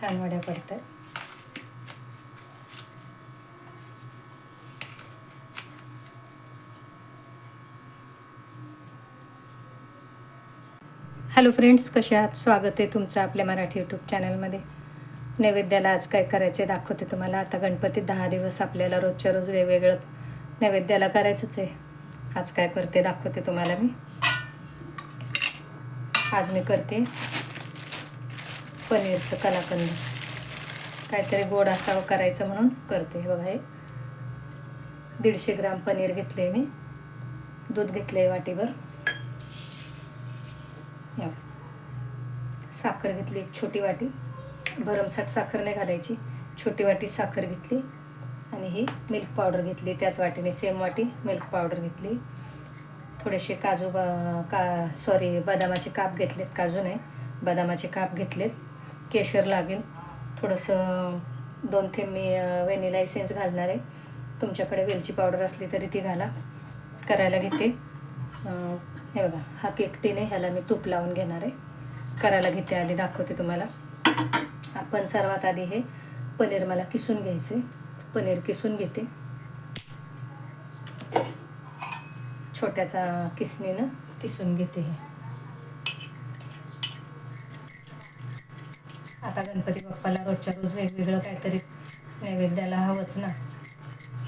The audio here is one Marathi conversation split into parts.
छान वड्या पडतात. हॅलो फ्रेंड्स कसे आहात? स्वागत आहे तुमचं आपल्या मराठी यूट्यूब चॅनलमध्ये नैवेद्याला आज काय करायचे दाखवते तुम्हाला. आता गणपती दहा दिवस आपल्याला रोजच्या रोज वेगवेगळं नैवेद्याला करायचंच आहे. आज काय करते दाखवते तुम्हाला मी. आज मी करते पनीरचं कलाकंद. काहीतरी गोड असावं करायचं म्हणून करते बघा हे. दीडशे ग्राम पनीर घेतलं आहे मी. दूध घेतले वाटीभर. या. साखर घेतली एक छोटी वाटी. भरमसाठ साखर नाही घालायची. छोटी वाटी साखर घेतली. आणि ही मिल्क पावडर घेतली. त्याच वाटीने सेम वाटी मिल्क पावडर घेतली. थोडेसे काजू बा का सॉरी बदामाचे काप घेतलेत. काजू नाही बदामाचे काप घेतलेत. केशर लागेल. थोडंसं दोन थेंब मी व्हॅनिला एसेन्स घालणार आहे. तुमच्याकडे वेलची पावडर असली तरी ती घाला. करायला घेते. हे बघा हा केक ह्याला मी तूप लावून घेणार आहे. करायला घेते आधी दाखवते तुम्हाला. आपण सर्वात आधी हे पनीर मला किसून घ्यायचे. पनीर किसून घेते. छोट्याचा किसणीनं किसून घेते हे. आता गणपती बाप्पाला रोजच्या रोज वेगवेगळं काहीतरी नैवेद्याला हवंच ना.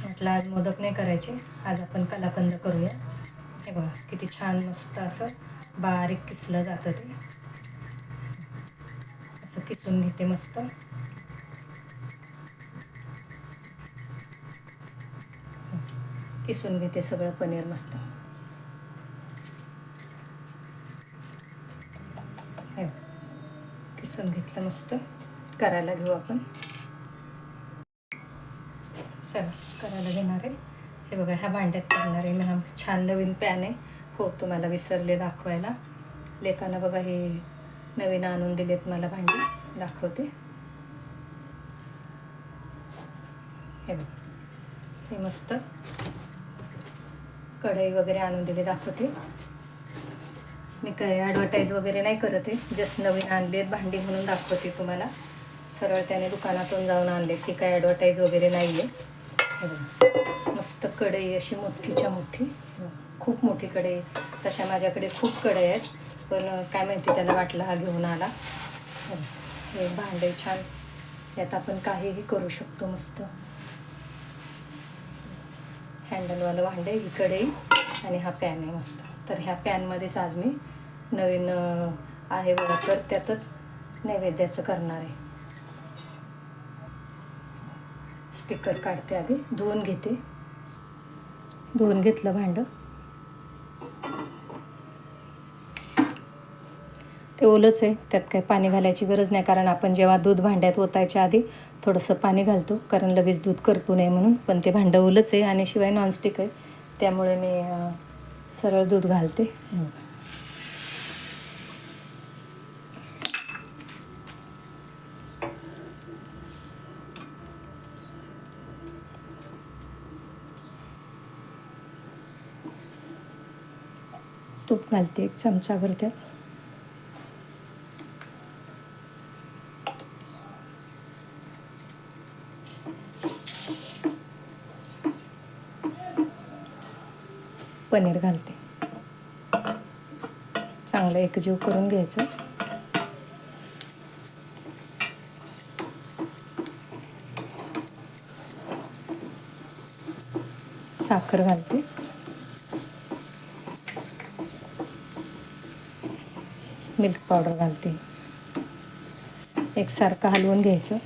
म्हटलं आज मोदक नाही करायचे आज आपण कलाकंद करूया. हे बघा किती छान मस्त असं बारीक किसलं जातं ते. असं किसून घेते मस्त. किसून घेते सगळं पनीर मस्त. किसून मस्त करायला घेऊ आपण. चला करायला घेणार आहे. हे बघा ह्या भांड्यात करणार आहे. मी हा छान नवीन पॅन आहे. हो तुम्हाला विसरले दाखवायला. लेकानं बघा हे नवीन आणून दिलेत मला भांडी. दाखवते. हे बघ हे मस्त. कढई वगैरे आणून दिली दाखवते. मी काही ॲडव्हर्टाईज वगैरे नाही करत आहे. जस्ट नवीन आणलेत भांडी म्हणून दाखवते तुम्हाला. सरळ त्याने दुकानातून जाऊन आणले की काय ॲडव्हर्टाईज वगैरे नाही आहे. मस्त कढई अशी मोठीच्या मोठी. खूप मोठी कढई तशा माझ्याकडे खूप कढई आहेत. पण काय माहिती त्याला वाटलं हा घेऊन आला. हे हे भांडे छान. यात आपण काहीही करू शकतो मस्त. हँडलवालं भांडे ही कढई. आणि हा पॅन आहे मस्त. तर ह्या पॅनमध्येच आज मी नवीन आहे बघा तर त्यातच नैवेद्याचं करणार आहे. स्टिकर काढते आधी धुवून घेते. धुवून घेतलं भांडं. ते ओलंच आहे त्यात काही पाणी घालायची गरज नाही कारण आपण जेव्हा दूध भांड्यात ओतायच्या आधी थोडंसं पाणी घालतो कारण लगेच दूध करपू नये म्हणून पण ते भांडं ओलंच आहे आणि शिवाय नॉनस्टिक आहे. त्यामुळे मी सरळ दूध घालते. तूप घालते एक चमचाभर त्या पनीर घालते. चांगलं एकजीव करून घ्यायचं. साखर घालते. मिल्क पावडर घालते. एकसारखं हलवून घ्यायचं.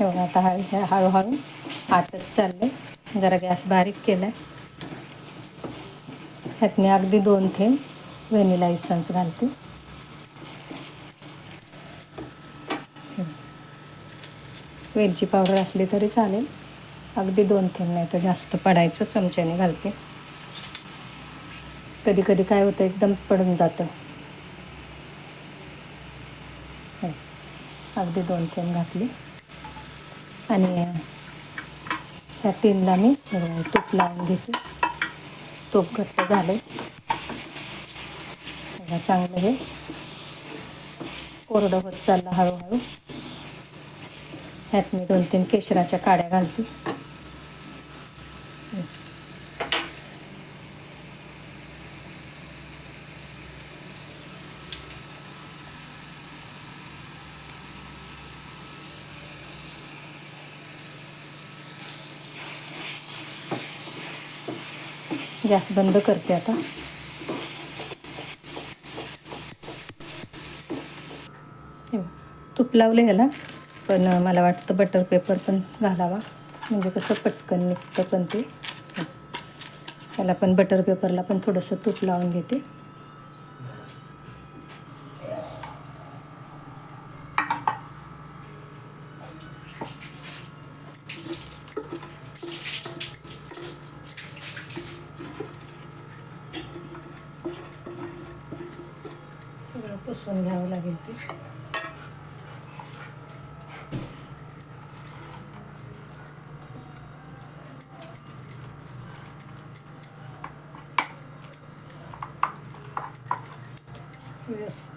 एवढं आता हळू हळूहळू आटत चालले जरा गॅस बारीक केला आहे ह्यातनी अगदी दोन थेंब व्हॅनिला इसन्स घालते. वेलची पावडर असली तरी चालेल. अगदी दोन थेंब नाही तर जास्त पडायचं चमच्याने घालते. कधी कधी काय होतं एकदम पडून जातं. अगदी दोन थेंब घातली. आणि ह्या टीनला मी तूप लावून घेते. तूप घट्ट झालं चांगलं हे. कोरडं होत चाललं हळूहळू. ह्यात मी दोन तीन केशराच्या काड्या घालते. गॅस बंद करते आता. तूप लावले ह्याला. पण मला वाटतं बटर पेपर पण घालावा. म्हणजे कसं पटकन निघतं पण ते. त्याला पण बटर पेपरला पण थोडंसं तूप लावून घेते. सगळं पुसून घ्यावं लागेल ते.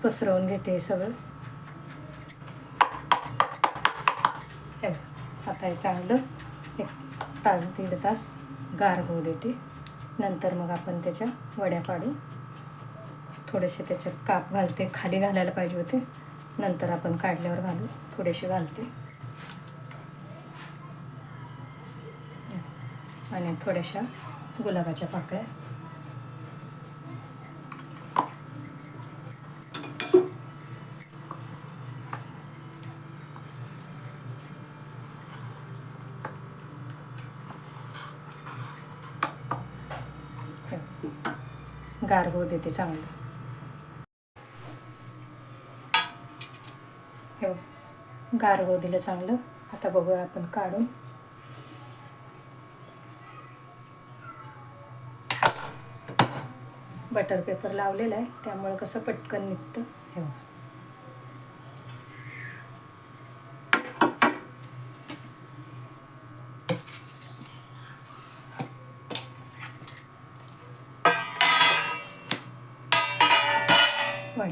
पसरवून घेते हे सगळं. आता हे चांगलं एक तास दीड तास गार होऊ देते. नंतर मग आपण त्याच्या वड्या पाडू. थोडेसे त्याच्यात काप घालते खाली घालायला पाहिजे होते. नंतर आपण काढल्यावर घालू थोडेसे घालते. आणि थोड्याशा गुलाबाच्या पाकळ्या. गार होऊ देते चांगलं हे गार होऊ दिलं चांगलं. आता बघूया आपण काढून. बटर पेपर लावलेला आहे त्यामुळे कसं पटकन निघतं. हे.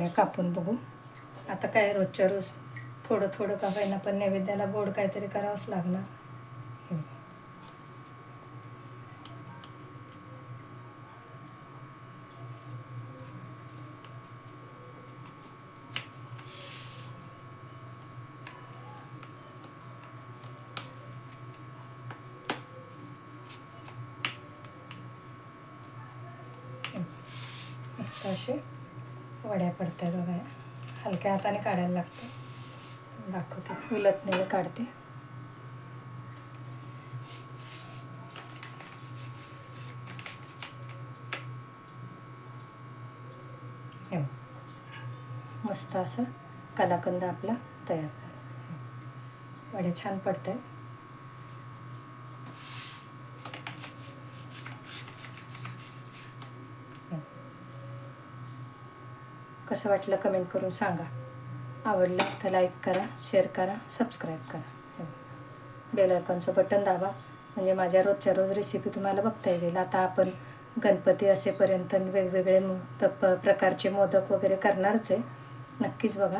बघ कापून बघू आता काय रोजच्या रोज थोडं थोडं का होईना पण नैवेद्याला गोड काहीतरी करावंच लागणार. मस्त असे. वड्या पडतात बघा. हलक्या हाताने काढायला लागतं. दाखवते. उलटणे काढते. मस्त असं कलाकंद आपला तयार झाला. वड्या छान पडत आहेत कसं वाटलं कमेंट करून सांगा. आवडलं तर लाईक करा शेअर करा सबस्क्राईब करा. बेल आयकॉनचं बटन दाबा. म्हणजे माझ्या रोजच्या रोज रेसिपी तुम्हाला बघता येईल. आता आपण गणपती असेपर्यंत वेगवेगळे मो प्रकारचे मोदक वगैरे करणारच आहे. नक्कीच बघा.